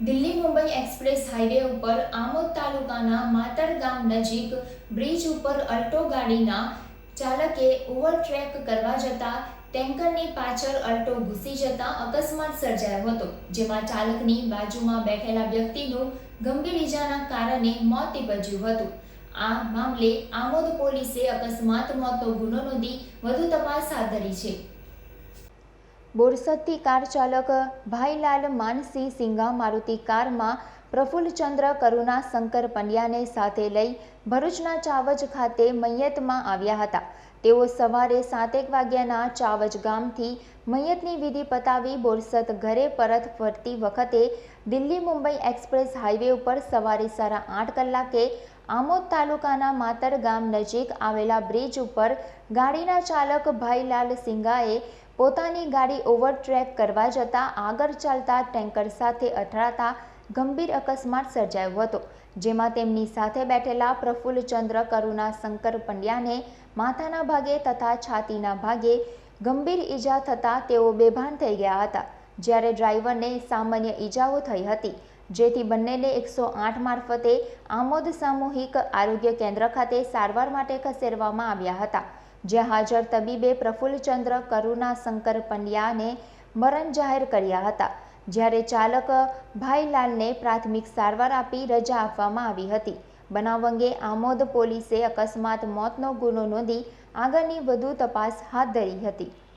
Delhi Mumbai express highway ઉપર આમોદ તાલુકાના માતર ગામ નજીક બ્રિજ ઉપર અલ્ટો ગાડીના ચાલકે ઓવરટ્રેક કરવા જતા ટેન્કરની પાછળ અલ્ટો ઘૂસી જતા અકસ્માત સર્જાયો હતો, જેમાં ચાલકની બાજુમાં બેઠેલા વ્યક્તિનું ગંભીર ઈજાના કારણે મોત નીપજ્યું હતું. આ મામલે આમોદ પોલીસે અકસ્માત મોતનો ગુનો નોંધી વધુ તપાસ હાથ ધરી છે. બોરસદથી કાર ચાલક ભાઈલાલ માનસી સિંઘા મારુતિ કારમાં પ્રફુલ્લચંદ્ર કરુણા શંકર પંડ્યાને સાથે લઈ ભરૂચના ચાવજ ખાતે મૈયતમાં આવ્યા હતા. તેઓ સવારે સાતેક વાગ્યાના ચાવજ ગામથી મૈયતની વિધિ પતાવી બોરસદ ઘરે પરત ફરતી વખતે દિલ્હી મુંબઈ એક્સપ્રેસ હાઈવે ઉપર સવારે સાડા આઠ કલાકે આમોદ તાલુકાના માતર ગામ નજીક આવેલા બ્રિજ ઉપર ગાડીના ચાલક ભાઈલાલ સિંઘાએ પોતાની ગાડી ઓવરટ્રેક કરવા જતાં આગળ ચાલતા ટેન્કર સાથે અથડાતા ગંભીર અકસ્માત સર્જાયો હતો, જેમાં તેમની સાથે બેઠેલા પ્રફુલ્લચંદ્ર કરુણા શંકર પંડ્યાને માથાના ભાગે તથા છાતીના ભાગે ગંભીર ઈજા થતાં તેઓ બેભાન થઈ ગયા હતા. જ્યારે ડ્રાઈવરને સામાન્ય ઈજાઓ થઈ હતી, જેથી બંનેને એકસો આઠ મારફતે આમોદ સામૂહિક આરોગ્ય કેન્દ્ર ખાતે સારવાર માટે ખસેડવામાં આવ્યા હતા. જ્યાં હાજર તબીબે પ્રફુલ્લચંદ્ર કરુણા શંકર પંડ્યાને મરણ જાહેર કર્યા હતા, જ્યારે ચાલક ભાઈલાલને પ્રાથમિક સારવાર આપી રજા આપવામાં આવી હતી. બનાવ અંગે આમોદ પોલીસે અકસ્માત મોતનો ગુનો નોંધી આગળની વધુ તપાસ હાથ ધરી હતી.